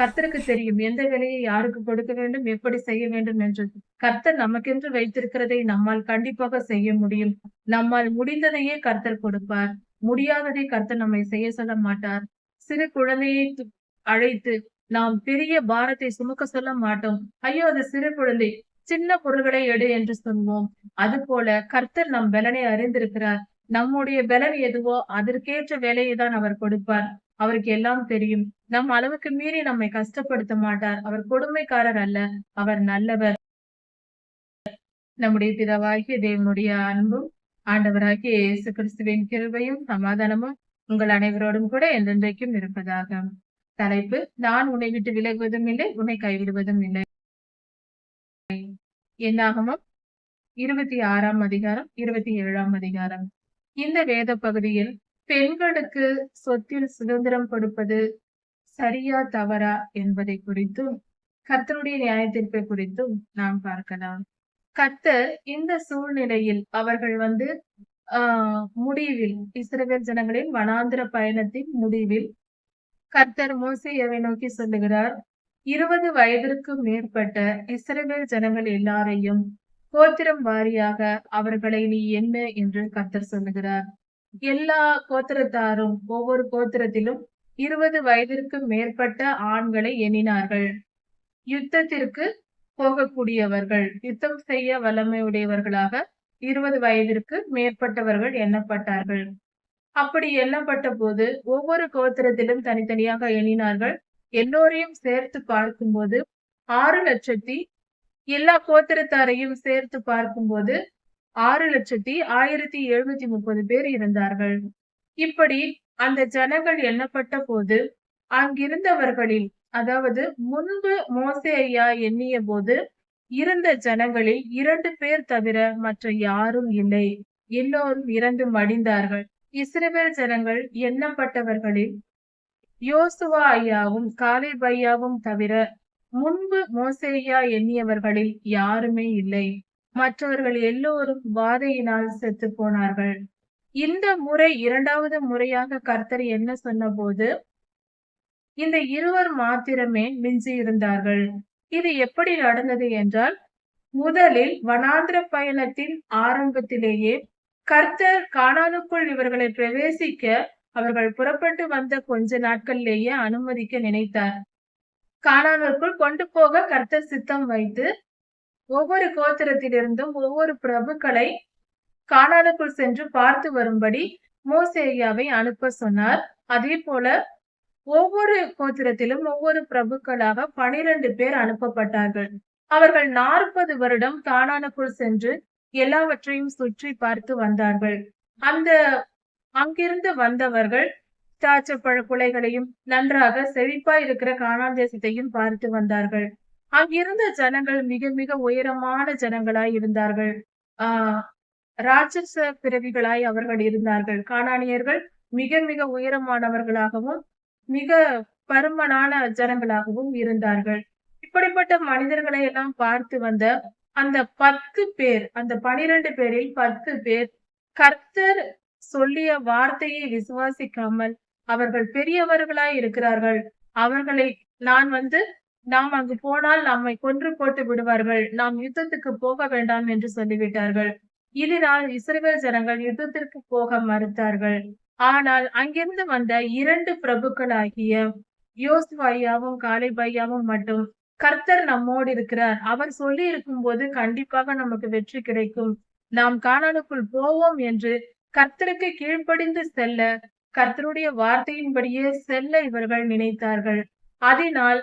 கர்த்தருக்கு தெரியும் எந்த வேலையை யாருக்கு கொடுக்க வேண்டும் எப்படி செய்ய வேண்டும் என்று. கர்த்தர் நமக்கென்று வைத்திருக்கிறதை நம்மால் கண்டிப்பாக செய்ய முடியும். நம்மால் முடிந்ததையே கர்த்தர் கொடுப்பார். முடியாததை கர்த்தர் நம்மை செய்ய சொல்ல மாட்டார். சிறு குழந்தையை அழைத்து நாம் பெரிய பாரத்தை சுமக்க சொல்ல மாட்டோம். ஐயோ அது சிறு குழந்தை சின்ன பொருள்களை எடு என்று சொல்வோம். அது போல கர்த்தர் நம் பலனை அறிந்திருக்கிறார். நம்முடைய பலன் எதுவோ அதற்கேற்ற வேலையை தான் அவர் கொடுப்பார். அவருக்கு எல்லாம் தெரியும். நம் அளவுக்கு மீறி நம்மை கஷ்டப்படுத்த மாட்டார். அவர் கொடுமைக்காரர் அல்ல. அவர் நல்லவர். நம்முடைய பிதாவாகிய தேவனுடைய அன்பும் ஆண்டவராகிய இயேசு கிறிஸ்துவின் கிருபையும் சமாதானமும் உங்கள் அனைவரோடும் கூட என்றென்றைக்கும் இருப்பதாக. தலைப்பு நான் உன்னை விட்டு விலகுவதும் இல்லை உன்னை கைவிடுவதும் இல்லை. என்னாகமும் இருபத்தி ஆறாம் அதிகாரம் இருபத்தி ஏழாம் அதிகாரம். இந்த வேத பகுதியில் பெண்களுக்கு சொத்தில் சுதந்திரம் கொடுப்பது சரியா தவறா என்பதை குறித்தும் கர்த்தருடைய நியாயத்தீர்ப்பை குறித்தும் நாம் பார்க்கலாம். கர்த்தர் இந்த சூழ்நிலையில் அவர்கள் வந்து ஆஹ் முடிவில் இஸ்ரேல் ஜனங்களின் வனாந்திர பயணத்தின் முடிவில் கர்த்தர் மோசையவை நோக்கி சொல்லுகிறார்? இருபது வயதிற்கு மேற்பட்ட இஸ்ரேல் ஜனங்கள் எல்லாரையும் கோத்திரம் வாரியாக அவர்களை நீ என்ன? என்று கர்த்தர் சொல்லுகிறார். எல்லா கோத்திரத்தாரும் ஒவ்வொரு கோத்திரத்திலும் இருபது வயதிற்கு மேற்பட்ட ஆண்களை எண்ணினார்கள். யுத்தத்திற்கு போகக்கூடியவர்கள் யுத்தம் செய்ய வல்லமையுடையவர்களாக இருபது வயதிற்கு மேற்பட்டவர்கள் எண்ணப்பட்டார்கள். அப்படி எண்ணப்பட்ட போது ஒவ்வொரு கோத்திரத்திலும் தனித்தனியாக எண்ணினார்கள். எல்லோரையும் சேர்த்து பார்க்கும்போது ஆறு லட்சத்தி எல்லா கோத்திரத்தாரையும் சேர்த்து பார்க்கும்போது ஆறு லட்சத்தி ஆயிரத்தி எழுநூத்தி முப்பது பேர் இருந்தார்கள் இப்படி அந்த ஜனங்கள் எண்ணப்பட்ட போது அங்கிருந்தவர்களில் அதாவது முன்பு மோசே ஐயா எண்ணிய போது இருந்த ஜனங்களில் இரண்டு பேர் தவிர மற்ற யாரும் இல்லை. எல்லோரும் இறந்து மடிந்தார்கள். இஸ்ரேல் ஜனங்கள் எண்ணப்பட்டவர்களில் யோசுவா ஐயாவும் காலேப் ஐயாவும் தவிர முன்பு மோசேயா எண்ணியவர்களில் யாருமே இல்லை. மற்றவர்கள் எல்லோரும் வாதையினால் செத்து போனார்கள் இந்த முறை இரண்டாவது முறையாக கர்த்தர் என்ன சொன்னபோது இந்த இருவர் மாத்திரமே மிஞ்சி இருந்தார்கள் இது எப்படி நடந்தது என்றால் முதலில் வனாந்திர பயணத்தின் ஆரம்பத்திலேயே கர்த்தர் காணானுக்குள் இவர்களை பிரவேசிக்க அவர்கள் புறப்பட்டு வந்த கொஞ்ச நாட்களிலேயே அனுமதிக்க நினைத்தார். காணானுக்குள் கொண்டு போக கர்த்தர் சித்தம் வைத்து ஒவ்வொரு கோத்திரத்திலிருந்தும் ஒவ்வொரு பிரபுக்களை கானானுக்குள் சென்று பார்த்து வரும்படி மோசேரியாவை அனுப்ப சொன்னார். அதே போல ஒவ்வொரு கோத்திரத்திலும் ஒவ்வொரு பிரபுக்களாக பனிரெண்டு பேர் அனுப்பப்பட்டார்கள். அவர்கள் நாற்பது வருடம் கானானுக்குள் சென்று எல்லாவற்றையும் சுற்றி பார்த்து வந்தார்கள். அந்த அங்கிருந்து வந்தவர்கள் தாச்சப்பழ குலைகளையும் நன்றாக செழிப்பாய் இருக்கிற கானான் தேசத்தையும் பார்த்து வந்தார்கள். அங்கிருந்த ஜனங்கள் மிக மிக உயரமான ஜனங்களாய் இருந்தார்கள். ஆஹ் ராட்சச பிறவிகளாய் அவர்கள் இருந்தார்கள். காணானியர்கள் மிக மிக உயரமானவர்களாகவும் மிக பருமனான ஜனங்களாகவும் இருந்தார்கள். இப்படிப்பட்ட மனிதர்களை எல்லாம் பார்த்து வந்த அந்த பத்து பேர் அந்த பனிரெண்டு பேரில் பத்து பேர் கர்த்தர் சொல்லிய வார்த்தையை விசுவாசிக்காமல் அவர்கள் பெரியவர்களாய் இருக்கிறார்கள். அவர்களை நான் வந்து நாம் அங்கு போனால் நம்மை கொன்று போட்டு விடுவார்கள். நாம் யுத்தத்துக்கு போக வேண்டாம் என்று சொல்லிவிட்டார்கள். இதனால் இஸ்ரேல் ஜனங்கள் யுத்தத்திற்கு போக மறுத்தார்கள். ஆனால் அங்கிருந்து வந்த இரண்டு பிரபுக்களாகிய யோசுவாயாவும் காலைபையாவும் மட்டும் கர்த்தர் நம்மோடு இருக்கிறார். அவர் சொல்லி இருக்கும் போது கண்டிப்பாக நமக்கு வெற்றி கிடைக்கும். நாம் காணலுக்குள் போவோம் என்று கர்த்தருக்கு கீழ்ப்படிந்து செல்ல கர்த்தருடைய வார்த்தையின்படியே செல்ல இவர்கள் நினைத்தார்கள். அதனால்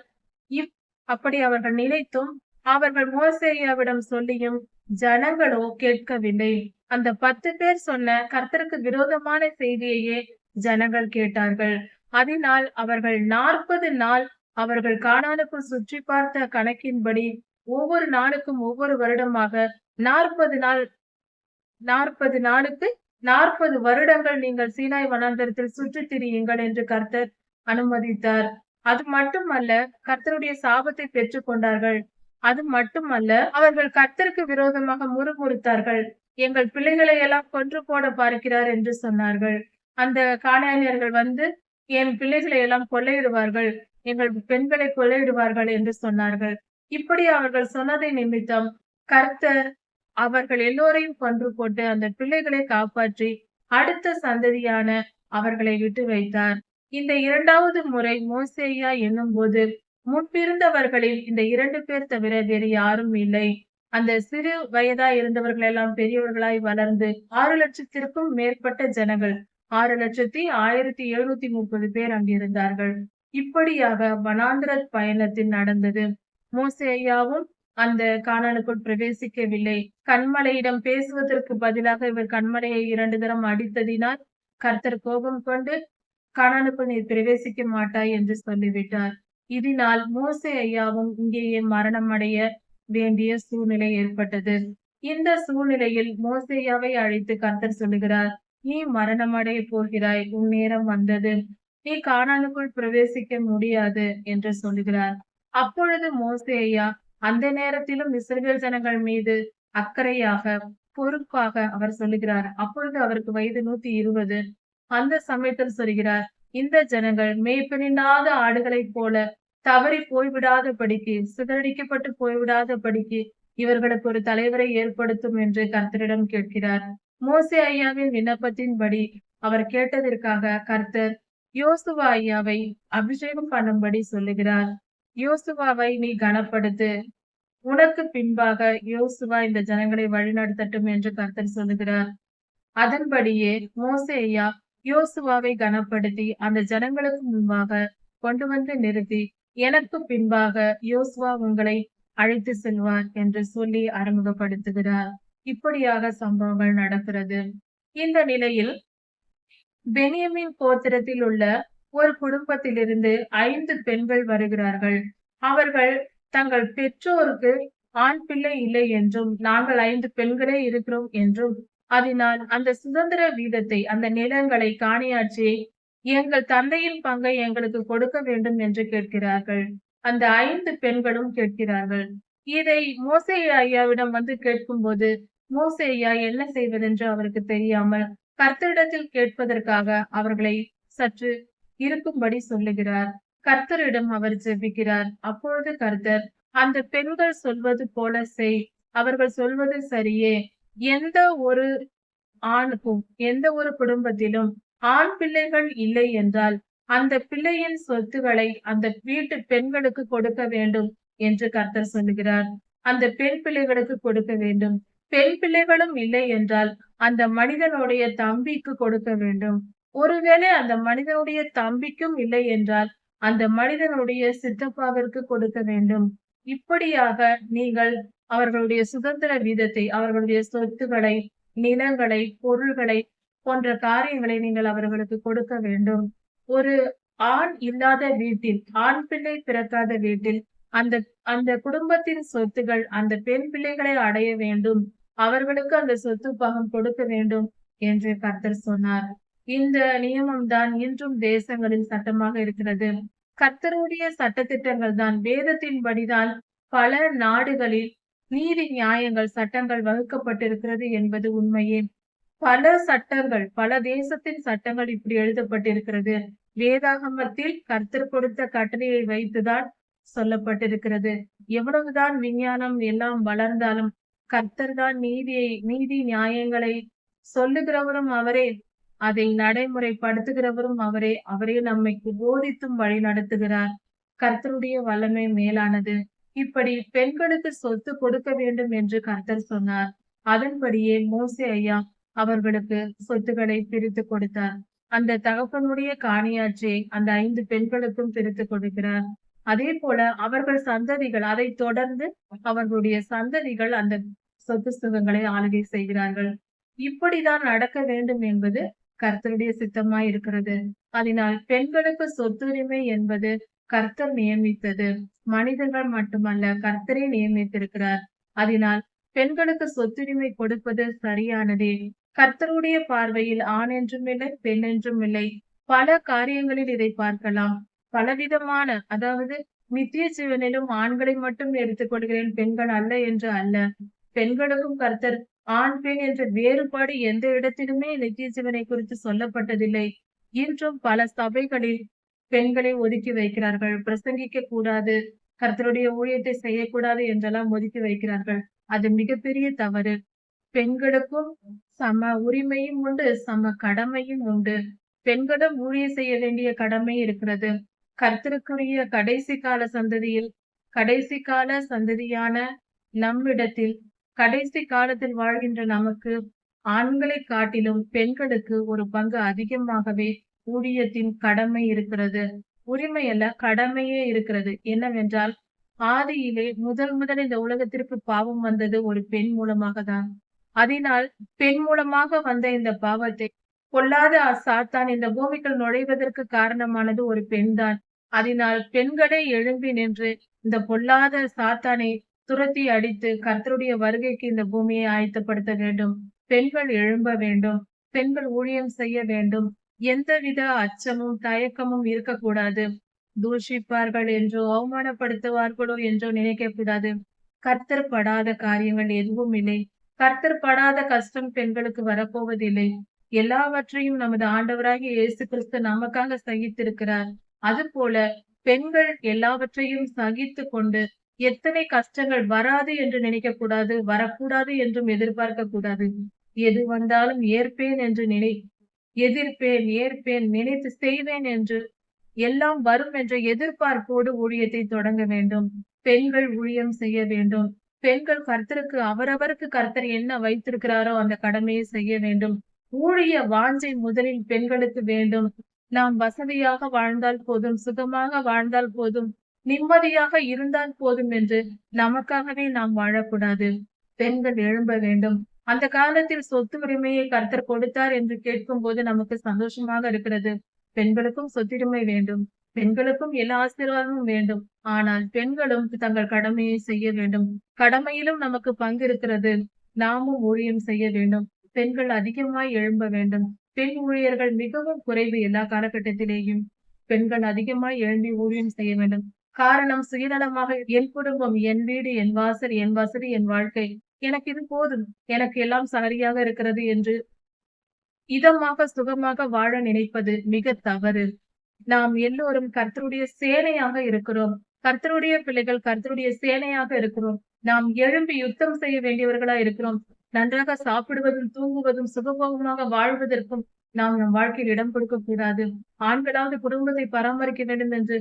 இப் அப்படி அவர்கள் நினைத்தும் அவர்கள் மோசேயாவிடம் சொல்லியும் ஜனங்களோ கேட்கவில்லை. அந்த பத்து பேர் சொன்ன கர்த்தருக்கு விரோதமான செய்தியையே ஜனங்கள் கேட்டார்கள். அதனால் அவர்கள் நாற்பது நாள் அவர்கள் கானானுக்குள் சுற்றி பார்த்த கணக்கின்படி ஒவ்வொரு நாளுக்கும் ஒவ்வொரு வருடமாக நாற்பது நாள் நாற்பது நாளுக்கு நாற்பது வருடங்கள் நீங்கள் சீனாய் வனாந்தரத்தில் சுற்றித் திரியுங்கள் என்று கர்த்தர் அனுமதித்தார். அது மட்டுமல்ல கர்த்தருடைய சாபத்தை பெற்றுக் கொண்டார்கள் அது மட்டுமல்ல அவர்கள் கர்த்தருக்கு விரோதமாக முறுமுறுத்தார்கள். எங்கள் பிள்ளைகளை எல்லாம் கொன்று போட பார்க்கிறார் என்று சொன்னார்கள். அந்த காணானியர்கள் வந்து என் பிள்ளைகளை எல்லாம் கொள்ளையிடுவார்கள். எங்கள் பெண்களை கொள்ளையிடுவார்கள் என்று சொன்னார்கள். இப்படி அவர்கள் சொன்னதை நிமித்தம் கர்த்தர் அவர்கள் எல்லோரையும் கொன்று போட்டு அந்த பிள்ளைகளை காப்பாற்றி அடுத்த சந்ததியான அவர்களை விட்டு வைத்தார். இந்த இரண்டாவது முறை மோசேயா என்னும் போது முன்பிருந்தவர்களில் இந்த இரண்டு பேர் தவிர வேறு யாரும் இல்லை. அந்த சிறு வயதா இருந்தவர்கள் எல்லாம் பெரியவர்களாய் வளர்ந்து ஆறு லட்சத்திற்கும் மேற்பட்ட ஜனங்கள். ஆறு லட்சத்தி ஆயிரத்தி எழுநூத்தி முப்பது பேர் அங்கிருந்தார்கள். இப்படியாக வனாந்திர பயணத்தில் நடந்தது. மோசேயாவும் அந்த காணலுக்குள் பிரவேசிக்கவில்லை. கண்மலையிடம் பேசுவதற்கு பதிலாக இவர் கண்மலையை இரண்டு தரம் அடித்ததினால் கர்த்தர் கோபம் கொண்டு காணலுக்குள் நீர் பிரவேசிக்க மாட்டாய் என்று சொல்லிவிட்டார். இதனால் மோசே ஐயாவும் இங்கேயே மரணம் அடைய வேண்டிய சூழ்நிலை ஏற்பட்டது. இந்த சூழ்நிலையில் மோசையாவை அழைத்து கர்த்தர் சொல்லுகிறார் நீ மரணமடைய போகிறாய் உன் நேரம் வந்தது. நீ காணானுக்குள் பிரவேசிக்க முடியாது என்று சொல்லுகிறார். அப்பொழுது மோசேயா அந்த நேரத்திலும் இஸ்ரவேல் ஜனங்கள் மீது அக்கறையாக பொறுப்பாக அவர் சொல்லுகிறார். அப்பொழுது அவருக்கு வயது நூத்தி இருபது. அந்த சமயத்தில் சொல்கிறார் இந்த ஜனங்கள் மேய்ப்பினில்லாத ஆடுகளைப் போல தவறி போய்விடாத படிக்கு சிதறடிக்கப்பட்டு போய்விடாத படிக்கு இவர்களுக்கு ஒரு தலைவரை ஏற்படுத்தும் என்று கர்த்தரிடம் கேட்கிறார். மோசே ஐயாவின் விண்ணப்பத்தின்படி அவர் கேட்டதற்காக கர்த்தர் யோசுவா ஐயாவை அபிஷேகம் பண்ணும்படி சொல்லுகிறார். யோசுவாவை நீ கனப்படுத்து உனக்கு பின்பாக யோசுவா இந்த ஜனங்களை வழிநடத்தட்டும் என்று கர்த்தர் சொல்லுகிறார். அதன்படியே மோசேயா யோசுவாவை கனப்படுத்தி அந்த ஜனங்களுக்கு முன்பாக கொண்டு வந்து நிறுத்தி எனக்கு பின்பாக யோசுவா உங்களை அழைத்து செல்வார் என்று சொல்லி அறிமுகப்படுத்துகிறார். இப்படியாக சம்பவங்கள் நடக்கிறது. இந்த நிலையில் பெனியமின் கோத்திரத்தில் உள்ள ஒரு குடும்பத்திலிருந்து ஐந்து பெண்கள் வருகிறார்கள். அவர்கள் தங்கள் பெற்றோருக்கு ஆண் பிள்ளை இல்லை என்றும் நாங்கள் ஐந்து பெண்களே இருக்கிறோம் என்றும் அதனால் அந்த சுதந்திர வீதத்தை அந்த நிலங்களை காணியாற்றி எங்கள் தந்தையின் பங்கை எங்களுக்கு கொடுக்க வேண்டும் என்று கேட்கிறார்கள். அந்த ஐந்து பெண்களும் கேட்கிறார்கள். இதை மோசே ஐயாவிடம் வந்து கேட்கும் போது ஐயா என்ன செய்வதென்று அவருக்கு தெரியாமல் கர்த்தரிடத்தில் கேட்பதற்காக அவர்களை சற்று இருக்கும்படி சொல்லுகிறார். கர்த்தரிடம் அவர் ஜெபிக்கிறார். அப்பொழுது கர்த்தர் அந்த பெண்கள் சொல்வது போல செய் அவர்கள் சொல்வது சரியே எந்த ஒரு ஆணுக்கும் எந்த ஒரு குடும்பத்திலும் ஆண் பிள்ளைகள் இல்லை என்றால் அந்த பிள்ளையின் சொத்துக்களை அந்த வீட்டு பெண்களுக்கு கொடுக்க வேண்டும் என்று கர்த்தர் சொல்லுகிறார். அந்த பெண் பிள்ளைகளுக்கு கொடுக்க வேண்டும். பெண் பிள்ளைகளும் இல்லை என்றால் அந்த மனிதனுடைய தம்பிக்கு கொடுக்க வேண்டும். ஒருவேளை அந்த மனிதனுடைய தம்பிக்கும் இல்லை என்றால் அந்த மனிதனுடைய சித்தப்பாவிற்கு கொடுக்க வேண்டும். இப்படியாக நீங்கள் அவர்களுடைய சுதந்திர வீதத்தை அவர்களுடைய சொத்துக்களை நிலங்களை பொருள்களை போன்ற காரியங்களை நீங்கள் அவர்களுக்கு கொடுக்க வேண்டும். ஒரு ஆண் இல்லாத வீட்டில் ஆண் பிள்ளை பிறக்காத வீட்டில் அந்த அந்த குடும்பத்தின் சொத்துகள் அந்த பெண் பிள்ளைகளை அடைய வேண்டும். அவர்களுக்கு அந்த சொத்து பாகம் கொடுக்க வேண்டும் என்று கர்த்தர் சொன்னார். இந்த நியமம் தான் இன்றும் தேசங்களில் சட்டமாக இருக்கிறது. கர்த்தருடைய சட்டத்திட்டங்கள் தான் வேதத்தின்படிதான் பல நாடுகளில் நீதி நியாயங்கள் சட்டங்கள் வகுக்கப்பட்டிருக்கிறது என்பது உண்மையே. பல சட்டங்கள் பல தேசத்தின் சட்டங்கள் இப்படி எழுதப்பட்டிருக்கிறது. வேதாகமத்தில் கர்த்தர் கொடுத்த கட்டளையை வைத்துதான் சொல்லப்பட்டிருக்கிறது. எவ்வளவுதான் விஞ்ஞானம் எல்லாம் வளர்ந்தாலும் கர்த்தர் தான் நீதியை நீதி நியாயங்களை சொல்லுகிறவரும் அவரே. அதை நடைமுறைப்படுத்துகிறவரும் அவரே. அவரே நம்மை போதித்தும் வழி நடத்துகிறார் கர்த்தருடைய வல்லமை மேலானது. இப்படி பெண்களுக்கு சொத்து கொடுக்க வேண்டும் என்று கர்த்தர் சொன்னார். அதன்படியே மோசே ஐயா அவர்களுக்கு சொத்துக்களை பிரித்து கொடுத்தார். அந்த தகப்பனுடைய காணியாற்றியை அந்த ஐந்து பெண்களுக்கும் பிரித்து கொடுக்கிறார். அதே போல அவர்கள் சந்ததிகள் அதை தொடர்ந்து அவர்களுடைய சந்ததிகள் அந்த சொத்து சுகங்களை ஆளுகை செய்கிறார்கள். இப்படிதான் நடக்க வேண்டும் என்பது கர்த்தருடைய சித்தமாய் இருக்கிறது. அதனால் பெண்களுக்கு சொத்துரிமை என்பது கர்த்தர் நியமித்தது. மனிதர்கள் மட்டுமல்ல கர்த்தரை நியமித்திருக்கிறார். அதனால் பெண்களுக்கு சொத்துரிமை கொடுப்பது சரியானதே. கர்த்தருடைய பார்வையில் ஆண் என்றும் இல்லை பெண் என்றும் இல்லை. பல காரியங்களில் இதை பார்க்கலாம். பலவிதமான அதாவது நித்திய ஜீவனிலும் ஆண்களை மட்டும் எடுத்துக்கொள்கிறேன் பெண்கள் அல்ல என்று அல்ல. பெண்களுக்கும் கர்த்தர் ஆண் பெண் என்ற வேறுபாடு எந்த இடத்திலுமே நித்திய ஜீவனை குறித்து சொல்லப்பட்டதில்லை. இன்றும் பல சபைகளில் பெண்களை ஒதுக்கி வைக்கிறார்கள். பிரசங்கிக்க கூடாது. கர்த்தருடைய ஊழியத்தை செய்யக்கூடாது என்றெல்லாம் ஒதுக்கி வைக்கிறார்கள். அது மிகப்பெரிய தவறு. பெண்களுக்கும் சம உரிமையும் உண்டு சம கடமையும் உண்டு. பெண்களும் ஊழியம் செய்ய வேண்டிய கடமை இருக்கிறது. கர்த்தருக்குரிய கடைசி கால சந்ததியில் கடைசி கால சந்ததியான நம்மிடத்தில் கடைசி காலத்தில் வாழ்கின்ற நமக்கு ஆண்களை காட்டிலும் பெண்களுக்கு ஒரு பங்கு அதிகமாகவே ஊழியத்தின் கடமை இருக்கிறது. உரிமை அல்ல கடமையே இருக்கிறது. என்னவென்றால் ஆதியிலே முதல் முதல் இந்த உலகத்திற்கு பாவம் வந்தது ஒரு பெண் மூலமாக தான் அதனால் பெண் மூலமாக வந்த இந்த பாவத்தை பொல்லாத சாத்தான் இந்த பூமிக்குள் நுழைவதற்கு காரணமானது ஒரு பெண்தான். அதனால் பெண்களே எழும்பி நின்று இந்த பொல்லாத சாத்தானை துரத்தி அடித்து கர்த்தருடைய வருகைக்கு இந்த பூமியை ஆயத்தப்படுத்த வேண்டும். பெண்கள் எழும்ப வேண்டும். பெண்கள் ஊழியம் செய்ய வேண்டும். எந்தவித அச்சமும் தயக்கமும் இருக்கக்கூடாது. தூஷிப்பார்கள் என்றோ அவமானப்படுத்துவார்களோ என்றோ நினைக்க கூடாது கர்த்தர் படாத காரியங்கள் எதுவும் இல்லை. கர்த்தர் படாத கஷ்டம் பெண்களுக்கு வரப்போவதில்லை. எல்லாவற்றையும் நமது ஆண்டவராகிய இயேசு கிறிஸ்து நமக்காக சகித்திருக்கிறார். அதுபோல பெண்கள் எல்லாவற்றையும் சகித்து கொண்டு எத்தனை கஷ்டங்கள் வராது என்று நினைக்க கூடாது வரக்கூடாது என்றும் எதிர்பார்க்க கூடாது எது வந்தாலும் ஏற்பேன் என்று நினை எதிர்ப்பேன் ஏற்பேன் நினைத்து செய்வேன் என்று எல்லாம் வரும் என்ற எதிர்பார்ப்போடு ஊழியத்தை தொடங்க வேண்டும். பெண்கள் ஊழியம் செய்ய வேண்டும். பெண்கள் கர்த்தருக்கு அவரவருக்கு கர்த்தர் என்ன வைத்திருக்கிறாரோ அந்த கடமையை செய்ய வேண்டும். ஊழிய வாஞ்சை முதலில் பெண்களுக்கு வேண்டும். நாம் வசதியாக வாழ்ந்தால் போதும் சுகமாக வாழ்ந்தால் போதும் நிம்மதியாக இருந்தால் போதும் என்று நமக்காகவே நாம் வாழக்கூடாது. பெண்கள் எழும்ப வேண்டும். அந்த காலத்தில் சொத்து உரிமையை கர்த்தர் கொடுத்தார் என்று கேட்கும் போது நமக்கு சந்தோஷமாக இருக்கிறது. பெண்களுக்கும் சொத்துரிமை வேண்டும். பெண்களுக்கும் எல்லா ஆசீர்வாதமும் வேண்டும். ஆனால் பெண்களும் தங்கள் கடமையை செய்ய வேண்டும். கடமையிலும் நமக்கு பங்கு இருக்கிறது. நாமும் ஊழியம் செய்ய வேண்டும். பெண்கள் அதிகமாய் எழும்ப வேண்டும். பெண் ஊழியர்கள் மிகவும் குறைவு எல்லா காலகட்டத்திலேயும். பெண்கள் அதிகமாய் எழும்பி ஊழியம் செய்ய வேண்டும். காரணம் சுயநலமாக என் குடும்பம் என் வீடு என் வாசல் என் வசதி என் வாழ்க்கை. எனக்கு இது போதும். எனக்கு எல்லாம் சரியாக இருக்கிறது என்று இதமாக சுகமாக வாழ நினைப்பது மிக தவறு. நாம் எல்லோரும் கர்த்தருடைய சேனையாக இருக்கிறோம். கர்த்தருடைய பிள்ளைகள் கர்த்தருடைய சேனையாக இருக்கிறோம். நாம் எழும்பி யுத்தம் செய்ய வேண்டியவர்களா இருக்கிறோம். நன்றாக சாப்பிடுவதும் தூங்குவதும் சுகபோகமாக வாழ்வதற்கும் நாம் நம் வாழ்க்கையில் இடம் கொடுக்க கூடாது. ஆண்களாவது குடும்பத்தை பராமரிக்க வேண்டும் என்று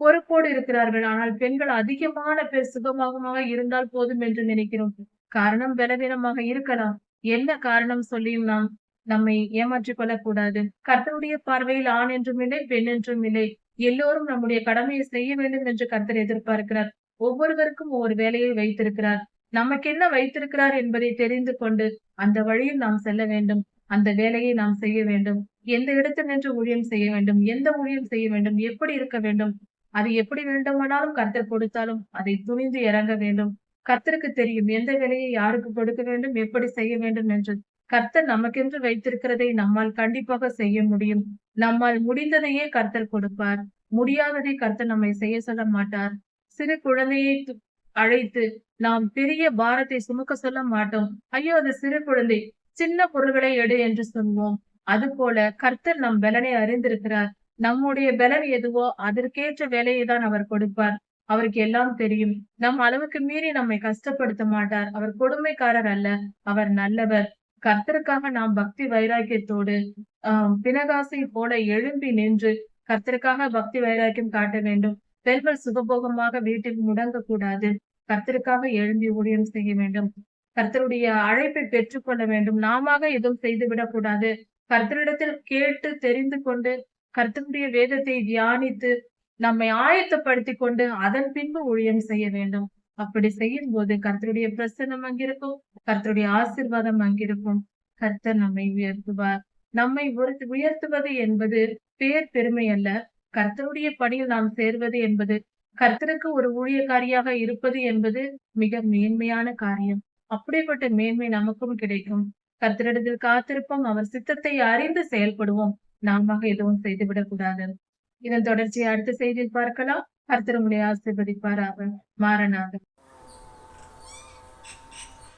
பொறுப்போடு இருக்கிறார்கள். ஆனால் பெண்கள் அதிகமான பேர் சுகமாகமாக இருந்தால் போதும் என்று நினைக்கிறோம். காரணம் பலவீனமாக இருக்கலாம். என்ன காரணம் சொல்லியும் நாம் நம்மை ஏமாற்றிக் கொள்ளக்கூடாது. கர்த்தருடைய பார்வையில் ஆண் என்றும் இல்லை பெண் என்றும் இல்லை. எல்லோரும் நம்முடைய கடமையை செய்ய வேண்டும் என்று கர்த்தர் எதிர்பார்க்கிறார். ஒவ்வொருவருக்கும் ஒவ்வொரு வேலையை வைத்திருக்கிறார். நமக்கு என்ன வைத்திருக்கிறார் என்பதை தெரிந்து கொண்டு அந்த வழியில் நாம் செல்ல வேண்டும். அந்த வேலையை நாம் செய்ய வேண்டும். எந்த இடத்தில் நின்று ஊழியம் செய்ய வேண்டும். எந்த ஊழியம் செய்ய வேண்டும். எப்படி இருக்க வேண்டும். அது எப்படி வேண்டுமானாலும் கர்த்தர் கொடுத்தாலும் அதை துணிந்து இறங்க வேண்டும். கர்த்தருக்கு தெரியும். எந்த வேலையை யாருக்கு கொடுக்க வேண்டும் எப்படி செய்ய வேண்டும் என்று. கர்த்தர் நமக்கென்று வைத்திருக்கிறதை நம்மால் கண்டிப்பாக செய்ய முடியும். நம்மால் முடிந்ததையே கர்த்தர் கொடுப்பார். முடியாததை கர்த்தர் நம்மை செய்ய சொல்ல மாட்டார். சிறு குழந்தையை அழைத்து நாம் பெரிய பாரத்தை சுமக்க சொல்ல மாட்டோம். ஐயோ அது சிறு குழந்தை சின்ன பொருள்களை எடு என்று சொல்வோம். அது போல கர்த்தர் நம் பலனை அறிந்திருக்கிறார். நம்முடைய பலன் எதுவோ அதற்கேற்ற வேலையை தான் அவர் கொடுப்பார். அவருக்கு எல்லாம் தெரியும். நம் அளவுக்கு மீறி நம்மை கஷ்டப்படுத்த மாட்டார். அவர் கொடுமைக்காரர் அல்ல. அவர் நல்லவர். கர்த்தருக்காக நாம் பக்தி வைராக்கியத்தோடு ஆஹ் பினகாசை போல எழும்பி நின்று கர்த்தருக்காக பக்தி வைராக்கியம் காட்ட வேண்டும். பெண்கள் சுகபோகமாக வீட்டில் முடங்க கூடாது கர்த்தருக்காக எழும்பி ஊழியம் செய்ய வேண்டும். கர்த்தருடைய அழைப்பை பெற்றுக்கொள்ள வேண்டும். நாம எதுவும் செய்து விடக்கூடாது. கர்த்தரிடத்தில் கேட்டு தெரிந்து கொண்டு கர்த்தருடைய வேதத்தை தியானித்து நம்மை ஆயத்தப்படுத்தி கொண்டு அதன் பின்பு ஊழியம் செய்ய வேண்டும். அப்படி செய்யும் போது கர்த்தருடைய பிரசனம் அங்கிருக்கும் கர்த்தருடைய ஆசிர்வாதம் அங்கிருக்கும். கர்த்தர் நம்மை உயர்த்துவார். நம்மை உயர்த்துவது என்பது பேர் பெருமை அல்ல. கர்த்தருடைய பணியில் நாம் சேர்வது என்பது கர்த்தருக்கு ஒரு ஊழியக்காரியாக இருப்பது என்பது மிக மேன்மையான காரியம். அப்படிப்பட்ட மேன்மை நமக்கும் கிடைக்கும். கர்த்தரிடத்தில் காத்திருப்போம் அவர் சித்தத்தை அறிந்து செயல்படுவோம். நாம எதுவும் செய்துவிடக் கூடாது இதன் தொடர்ச்சியை அடுத்த செய்தியில் பார்க்கலாம். கர்த்தர் உங்களை ஆசிர்வதிப்பாராக. மாறனாக.